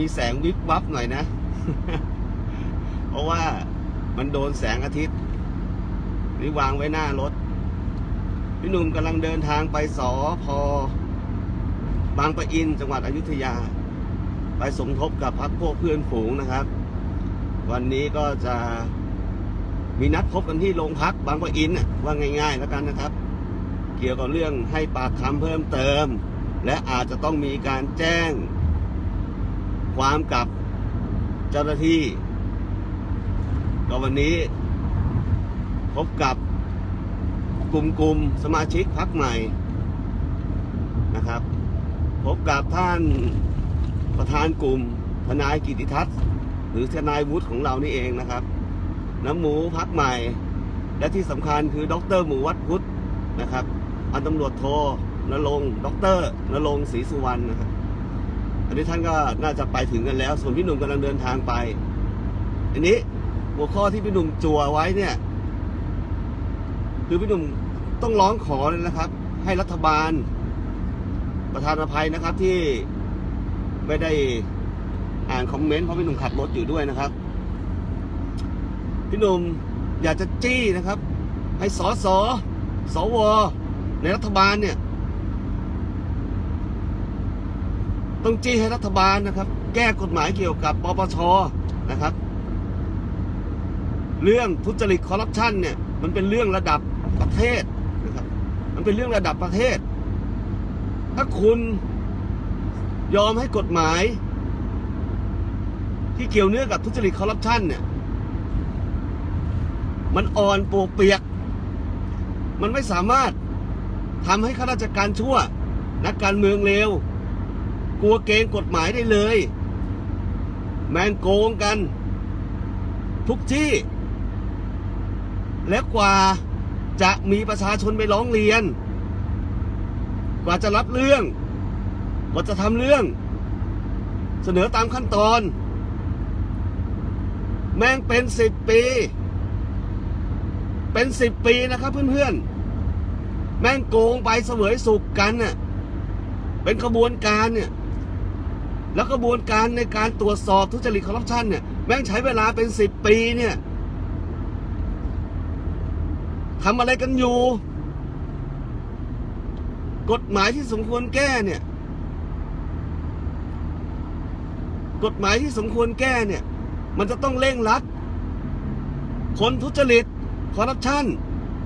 มีแสงวิบวับหน่อยนะ เพราะว่ามันโดนแสงอาทิตย์ นี่วางไว้หน้ารถ พี่หนุ่มกำลังเดินทางไปสอพอบางปะอินจังหวัดอยุธยา ไปสมทบกับพักพวกเพื่อนฝูงนะครับ วันนี้ก็จะมีนัดพบกันที่โรงพักบางปะอินว่าง่าย ๆ แล้วกันนะครับ เกี่ยวกับเรื่องให้ปากคำเพิ่มเติม และอาจจะต้องมีการแจ้ง ความกับเจ้าหน้าที่ ก็วันนี้ พบกับกลุ่มกลุ่มสมาชิกพักใหม่นะครับ พบกับท่านประธานกลุ่มทนายกิติทัศน์ หรือทนายวุฒิของเรานี่เองนะครับ น้ำหมูพักใหม่ และที่สำคัญคือดรหมูวัดพุทธนะครับอันตำรวจโทนรงดรนรงศรีสุวรรณนะครับ อันนี้ท่านก็น่าจะไปถึงกันแล้ว ส่วนพี่หนุ่มกำลังเดินทางไป อันนี้หัวข้อที่พี่หนุ่มจั่วไว้เนี่ย คือพี่หนุ่มต้องร้องขอเลยนะครับ ให้รัฐบาล ประธานอภัยนะครับที่ไม่ได้อ่านคอมเมนต์เพราะพี่หนุ่มขับรถอยู่ด้วยนะครับ พี่หนุ่มอยากจะจี้นะครับ ให้สอสอสวในรัฐบาลเนี่ย ต้องจี้ให้รัฐบาลนะครับ แก้กฎหมายเกี่ยวกับปปชนะครับ เรื่องทุจริตคอร์รัปชันเนี่ยมันเป็นเรื่องระดับประเทศนะครับ มันเป็นเรื่องระดับประเทศ ถ้าคุณยอมให้กฎหมาย ที่เกี่ยวเนื่องกับทุจริตคอร์รัปชันเนี่ย มันอ่อนปวกเปียก มันไม่สามารถทำให้ข้าราชการชั่ว นักการเมืองเลว กลัวเกงกฎหมายได้เลย แมงโกงกัน ทุกที่ และกว่าจะมีประชาชนไปร้องเรียน กว่าจะรับเรื่อง กว่าจะทำเรื่อง เสนอตามขั้นตอน แม่งเป็นสิบปี เป็นสิบปีนะครับเพื่อนๆ แม่งโกงไปเสวยสุขกันน่ะเป็นขบวนการเนี่ย แล้วกระบวนการในการตรวจสอบทุจริตคอร์รัปชันเนี่ยแม่งใช้เวลาเป็นสิบปีเนี่ยทำอะไรกันอยู่ กฎหมายที่สมควรแก้เนี่ย กฎหมายที่สมควรแก้เนี่ย มันจะต้องเร่งรัด คนทุจริตคอร์รัปชัน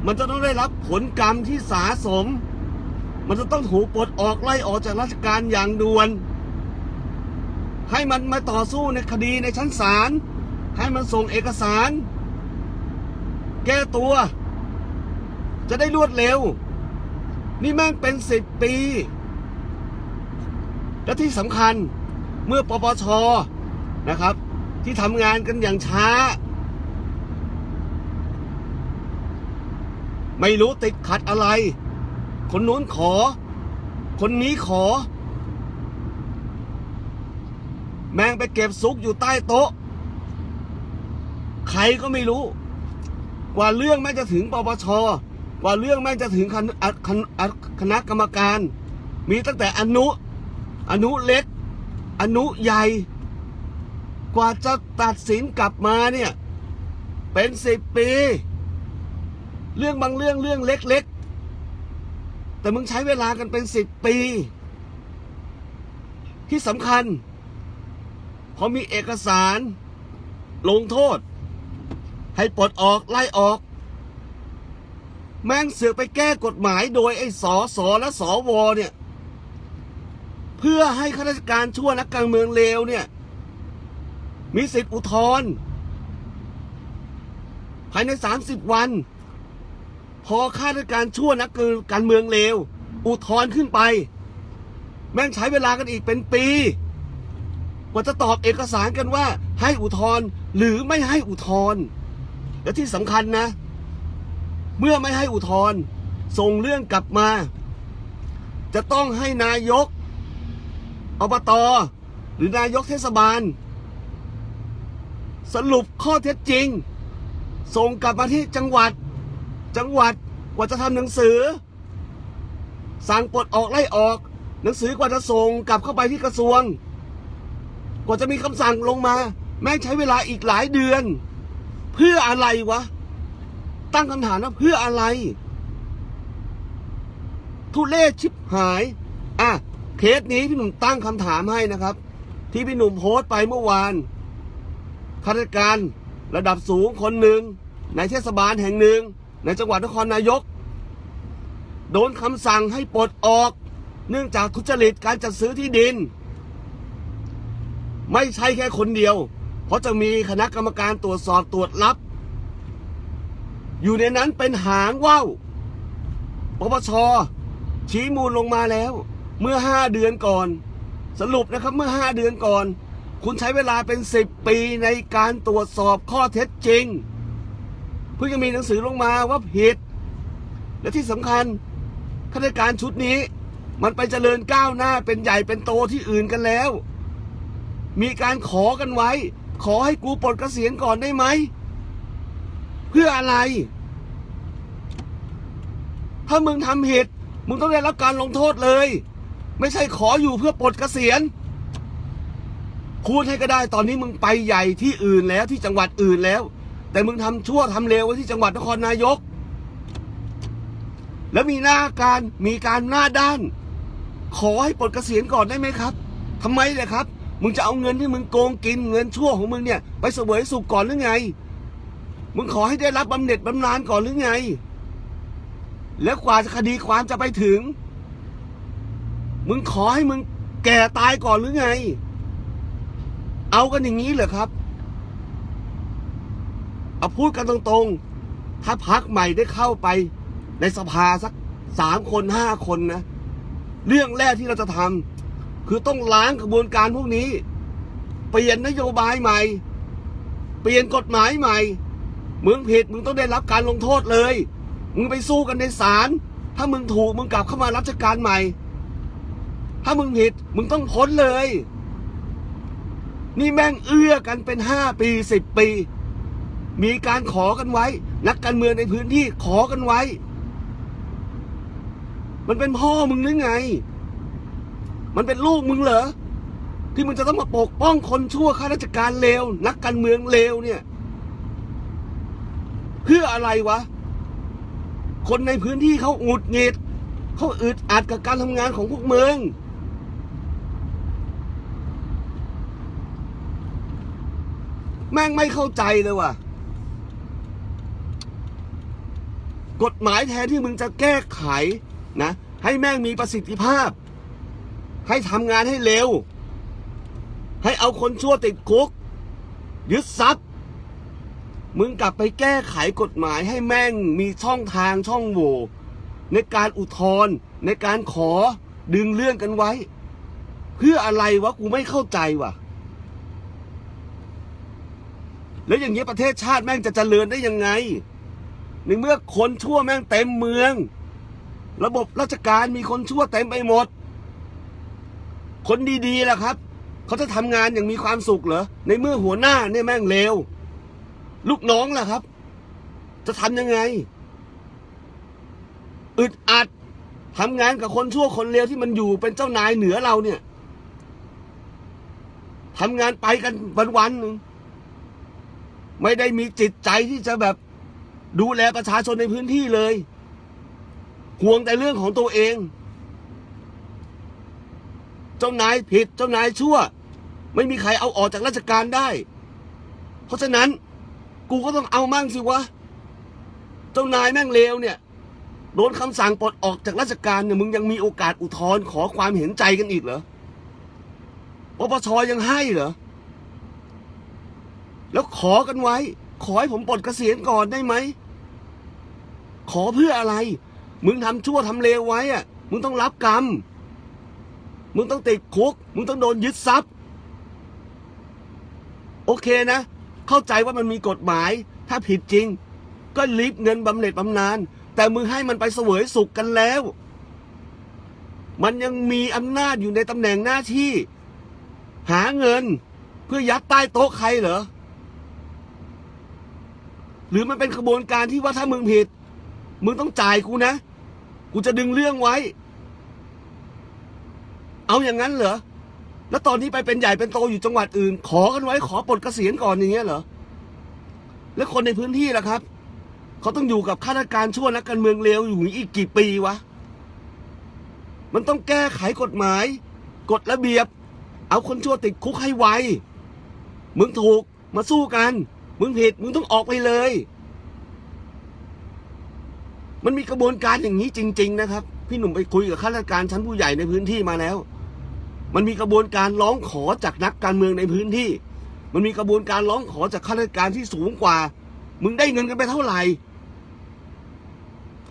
มันจะต้องได้รับผลกรรมที่สาสม มันจะต้องถูกปลดออกไล่ออกจากราชการอย่างด่วน ให้มันมาต่อสู้ในคดีในชั้นศาลให้มันส่งเอกสาร แก้ตัว จะได้รวดเร็ว นี่แม่งเป็นสิบปี และที่สำคัญเมื่อปปชนะครับ ที่ทำงานกันอย่างช้า ไม่รู้ติดขัดอะไร คนนู้นขอ คนนี้ขอ แมงไปเก็บซุกอยู่ใต้โต๊ะ ใครก็ไม่รู้ กว่าเรื่องแม่งจะถึงปปชกว่าเรื่องแม่งจะถึงคณะคณะคณะกรรมการ มีตั้งแต่อนุอนุเล็ก อนุใหญ่ กว่าจะตัดสินกลับมาเนี่ย เป็นสิบปี เรื่องบางเรื่องเรื่องเล็ก ๆ แต่มึงใช้เวลากันเป็นสิบปี ที่สำคัญ พอมีเอกสารลงโทษ ให้ปลดออกไล่ออก แม่งเสือกไปแก้กฎหมายโดยไอ้สอสอและสอวอเนี่ย เพื่อให้ข้าราชการชั่วนักการเมืองเลวเนี่ย มีสิทธิอุทธรณ์ภายใน 30 วัน พอข้าราชการชั่วนักการเมืองเลว อุทธรณ์ขึ้นไป แม่งใช้เวลากันอีกเป็นปี กว่าจะตอบเอกสารกันว่า ให้อุทธรณ์หรือไม่ให้อุทธรณ์และที่สำคัญนะ เมื่อไม่ให้อุทธรณ์ส่งเรื่องกลับมา จะต้องให้นายกอบตหรือนายกเทศบาล สรุปข้อเท็จจริง ส่งกลับมาที่จังหวัด จังหวัดกว่าจะทำหนังสือ สั่งปลดออกไล่ออก หนังสือกว่าจะส่งกลับเข้าไปที่กระทรวง กว่าจะมีคำสั่งลงมา แม่งใช้เวลาอีกหลายเดือน เพื่ออะไรวะ ตั้งคำถามว่าเพื่ออะไร ทุเลศชิบหาย อะ เคสนี้พี่หนุ่มตั้งคำถามให้นะครับ ที่พี่หนุ่มโพสต์ไปเมื่อวานข้าราชการระดับสูงคนหนึ่งในเทศบาลแห่งหนึ่ง ในจังหวัดนครนายก โดนคำสั่งให้ปลดออก เนื่องจากทุจริตการจัดซื้อที่ดิน ไม่ใช่แค่คนเดียว เพราะจะมีคณะกรรมการตรวจสอบตรวจรับ อยู่ในนั้นเป็นหางว่าวปปชชี้มูลลงมาแล้ว เมื่อห้าเดือนก่อน สรุปนะครับเมื่อห้าเดือนก่อน คุณใช้เวลาเป็นสิบปีในการตรวจสอบข้อเท็จจริง เพิ่งจะมีหนังสือลงมาว่าผิด และที่สำคัญข้าราชการชุดนี้ มันไปเจริญก้าวหน้าเป็นใหญ่เป็นโตที่อื่นกันแล้ว มีการขอกันไว้ ขอให้กูปลดเกษียณก่อนได้ไหม เพื่ออะไร ถ้ามึงทำผิดมึงต้องได้รับการลงโทษเลย ไม่ใช่ขออยู่เพื่อปลดเกษียณคูณให้ก็ได้ตอนนี้มึงไปใหญ่ที่อื่นแล้วที่จังหวัดอื่นแล้ว แต่มึงทำชั่วทำเลวไว้ที่จังหวัดนครนายก แล้วมีหน้าการมีการหน้าด้าน ขอให้ปลดเกษียณก่อนได้ไหมครับทำไมเลยครับ มึงจะเอาเงินที่มึงโกงกินเงินชั่วของมึงเนี่ย ไปเสวยสุขก่อนหรือไง มึงขอให้ได้รับบำเหน็จบำนาญก่อนหรือไง แล้วกว่าคดีความจะไปถึง มึงขอให้มึงแก่ตายก่อนหรือไง เอากันอย่างนี้เหรอครับ เอาพูดกันตรงๆ ถ้าพักใหม่ได้เข้าไปในสภาสักสามคนห้าคนนะ เรื่องแรกที่เราจะทำ คือต้องล้างกระบวนการพวกนี้ เปลี่ยนนโยบายใหม่ เปลี่ยนกฎหมายใหม่มึงผิดมึงต้องได้รับการลงโทษเลย มึงไปสู้กันในศาลถ้ามึงถูกมึงกลับเข้ามารับราชการใหม่ ถ้ามึงผิดมึงต้องพ้นเลย นี่แม่งเอื้อกันเป็นห้าปีสิบปี มีการขอกันไว้ นักการเมืองในพื้นที่ขอกันไว้ มันเป็นพ่อมึงหรือไง มันเป็นลูกมึงเหรอที่มึงจะต้องมาปกป้องคนชั่วข้าราชการเลวนักการเมืองเลวเนี่ย เพื่ออะไรวะ คนในพื้นที่เขาหงุดหงิดเขาอึดอัดกับการทำงานของพวกเมืองแม่งไม่เข้าใจเลยว่ะ กฎหมายแทนที่มึงจะแก้ไขนะ ให้แม่งมีประสิทธิภาพ ให้ทำงานให้เร็ว ให้เอาคนชั่วติดคุก ยึดทรัพย์มึงกลับไปแก้ไขกฎหมายให้แม่งมีช่องทางช่องโหว่ในการอุทธรณ์ในการขอดึงเรื่องกันไว้ เพื่ออะไรวะกูไม่เข้าใจว่ะแล้วอย่างนี้ยประเทศชาติแม่งจะเจริญได้ยังไง ในเมื่อคนชั่วแม่งเต็มเมือง ระบบราชการมีคนชั่วเต็มไปหมด คนดีๆล่ะครับ เขาจะทำงานอย่างมีความสุขเหรอ ในเมื่อหัวหน้าเนี่ยแม่งเลว ลูกน้องล่ะครับ จะทำยังไง อึดอัดทำงานกับคนชั่วคนเลวที่มันอยู่เป็นเจ้านายเหนือเราเนี่ยทำงานไปกันวันๆหนึ่งไม่ได้มีจิตใจที่จะแบบดูแลประชาชนในพื้นที่เลย ห่วงแต่เรื่องของตัวเอง เจ้านายผิดเจ้านายชั่ว ไม่มีใครเอาออกจากราชการได้ เพราะฉะนั้นกูก็ต้องเอามั่งสิวะ เจ้านายแม่งเลวเนี่ยโดนคำสั่งปลดออกจากราชการเนี่ยมึงยังมีโอกาสอุทธรณ์ขอความเห็นใจกันอีกเหรอปปชยังให้เหรอ แล้วขอกันไว้ ขอให้ผมปลดเกษียณก่อนได้ไหม ขอเพื่ออะไร มึงทำชั่วทำเลวไว้อะมึงต้องรับกรรม มึงต้องติดคุก มึงต้องโดนยึดทรัพย์ โอเคนะ เข้าใจว่ามันมีกฎหมาย ถ้าผิดจริง ก็รีบเงินบำเหน็จบำนาญแต่มึงให้มันไปเสวยสุขกันแล้ว มันยังมีอำนาจอยู่ในตำแหน่งหน้าที่ หาเงิน เพื่อยัดใต้โต๊ะใครเหรอ หรือมันเป็นขบวนการที่ว่าถ้ามึงผิด มึงต้องจ่ายกูนะ กูจะดึงเรื่องไว้ เอาอย่างนั้นเหรอ แล้วตอนนี้ไปเป็นใหญ่เป็นโตอยู่จังหวัดอื่น ขอกันไว้ขอปลดเกษียณก่อนอย่างเงี้ยเหรอ แล้วคนในพื้นที่ล่ะครับ เขาต้องอยู่กับข้าราชการชั่วนักการเมืองเลวอยู่อีกกี่ปีวะ มันต้องแก้ไขกฎหมาย กฎระเบียบ เอาคนชั่วติดคุกให้ไว มึงถูกมาสู้กัน มึงผิดมึงต้องออกไปเลย มันมีกระบวนการอย่างนี้จริง ๆ นะครับ พี่หนุ่มไปคุยกับข้าราชการชั้นผู้ใหญ่ในพื้นที่มาแล้ว มันมีกระบวนการร้องขอจากนักการเมืองในพื้นที่ มันมีกระบวนการร้องขอจากข้าราชการที่สูงกว่า มึงได้เงินกันไปเท่าไหร่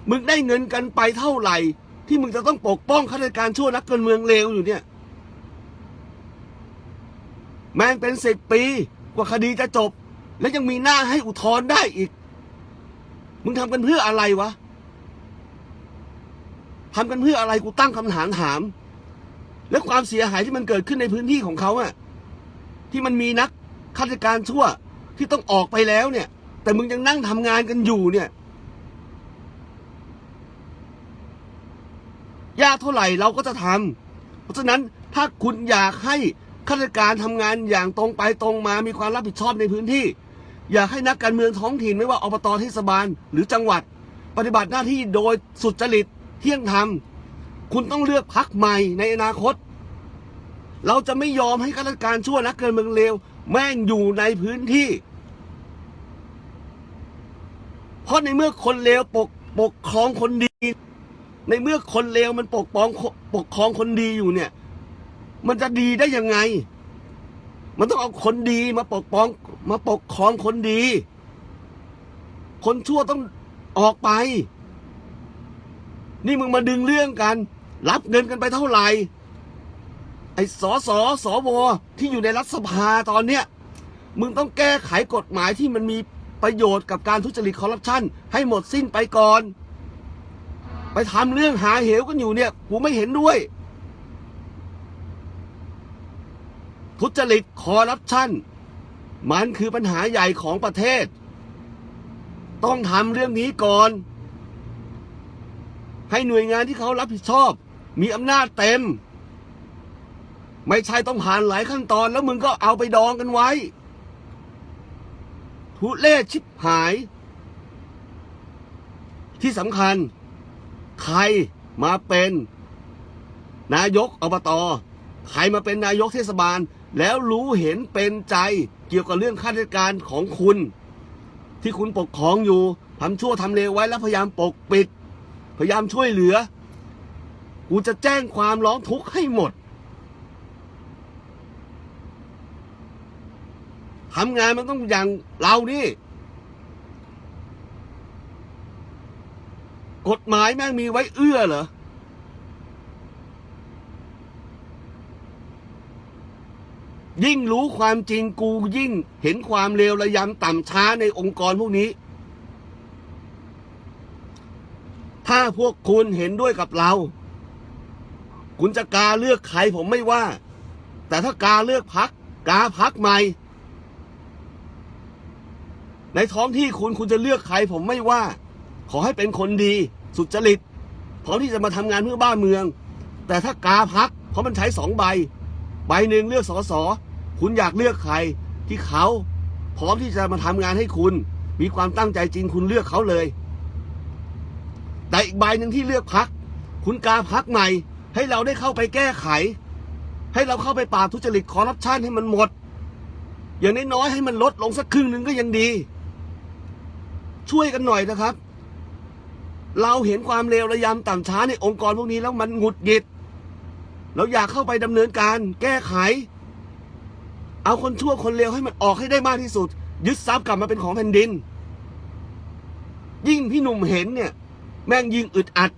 มึงได้เงินกันไปเท่าไหร่ ที่มึงจะต้องปกป้องข้าราชการชั่วนักการเมืองเลวอยู่เนี่ยแม่งเป็นสิบปีกว่าคดีจะจบ แล้วยังมีหน้าให้อุทธรณ์ได้อีก มึงทำกันเพื่ออะไรวะทำกันเพื่ออะไรกูตั้งคำถามถาม และความเสียหายที่มันเกิดขึ้นในพื้นที่ของเขาอะที่มันมีนักข้าราชการชั่วที่ต้องออกไปแล้วเนี่ย แต่มึงยังนั่งทำงานกันอยู่เนี่ย ยากเท่าไหร่เราก็จะทำเพราะฉะนั้นถ้าคุณอยากให้ข้าราชการทำงานอย่างตรงไปตรงมามีความรับผิดชอบในพื้นที่ อยากให้นักการเมืองท้องถิ่นไม่ว่าอบตเทศบาล หรือจังหวัด ปฏิบัติหน้าที่โดยสุจริตเที่ยงธรรม คุณต้องเลือกพักใหม่ในอนาคต เราจะไม่ยอมให้ข้าราชการชั่วนักการเมืองเลวแม่งอยู่ในพื้นที่ เพราะในเมื่อคนเลวปกปกครองคนดี ในเมื่อคนเลวมันปกป้องปกครองคนดีอยู่เนี่ย มันจะดีได้ยังไง มันต้องเอาคนดีมาปกป้องมาปกครองคนดี คนชั่วต้องออกไป นี่มึงมาดึงเรื่องกัน รับเงินกันไปเท่าไหร่ ไอ้สอสอสอวอที่อยู่ในรัฐสภาตอนเนี้ย มึงต้องแก้ไขกฎหมายที่มันมีประโยชน์กับการทุจริตคอร์รัปชันให้หมดสิ้นไปก่อน ไปทำเรื่องหาเหวกันอยู่เนี่ย กูไม่เห็นด้วย ทุจริตคอร์รัปชันมันคือปัญหาใหญ่ของประเทศ ต้องทำเรื่องนี้ก่อน ให้หน่วยงานที่เขารับผิดชอบ มีอำนาจเต็ม ไม่ใช่ต้องผ่านหลายขั้นตอนแล้วมึงก็เอาไปดองกันไว้ ทุเลศชิบหาย ที่สำคัญ ใครมาเป็น นายกอบตใครมาเป็นนายกเทศบาล แล้วรู้เห็นเป็นใจเกี่ยวกับเรื่องข้าราชการของคุณ ที่คุณปกครองอยู่ทำชั่วทำเลวไว้แล้วพยายามปกปิด พยายามช่วยเหลือ กูจะแจ้งความร้องทุกข์ให้หมดทำงานมันต้องอย่างเรานี่ กฎหมายแม่งมีไว้เอื้อเหรอ ยิ่งรู้ความจริงกูยิ่งเห็นความเลวระยำต่ำช้าในองค์กรพวกนี้ ถ้าพวกคุณเห็นด้วยกับเรา คุณจะกาเลือกใครผมไม่ว่า แต่ถ้ากาเลือกพักกาพักใหม่ ในท้องที่คุณคุณจะเลือกใครผมไม่ว่า ขอให้เป็นคนดี สุจริตพร้อมที่จะมาทำงานเพื่อบ้านเมือง แต่ถ้ากาพักเพราะมันใช้สองใบ ใบหนึ่งเลือกสอสอคุณอยากเลือกใครที่เขาพร้อมที่จะมาทำงานให้คุณ มีความตั้งใจจริงคุณเลือกเขาเลย แต่อีกใบหนึ่งที่เลือกพัก คุณกาพักใหม่ ให้เราได้เข้าไปแก้ไข ให้เราเข้าไปปราบทุจริตคอร์รัปชันให้มันหมด อย่างน้อยๆให้มันลดลงสักครึ่งหนึ่งก็ยังดี ช่วยกันหน่อยนะครับ เราเห็นความเลวระยำต่ำช้าในองค์กรพวกนี้แล้วมันหงุดหงิด เราอยากเข้าไปดำเนินการ แก้ไข เอาคนชั่วคนเลวให้มันออกให้ได้มากที่สุด ยึดทรัพย์กลับมาเป็นของแผ่นดิน ยิ่งพี่หนุ่มเห็นเนี่ย แม่งยิ่งอึดอัด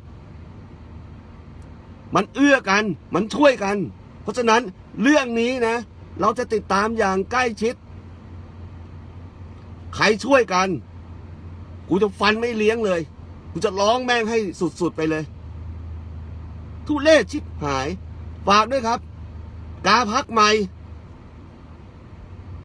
มันเอื้อกัน มันช่วยกัน เพราะฉะนั้นเรื่องนี้นะ เราจะติดตามอย่างใกล้ชิด ใครช่วยกัน กูจะฟันไม่เลี้ยงเลย กูจะร้องแม่งให้สุดๆไปเลย ทุเลศชิบหาย ฝากด้วยครับ กาพักใหม่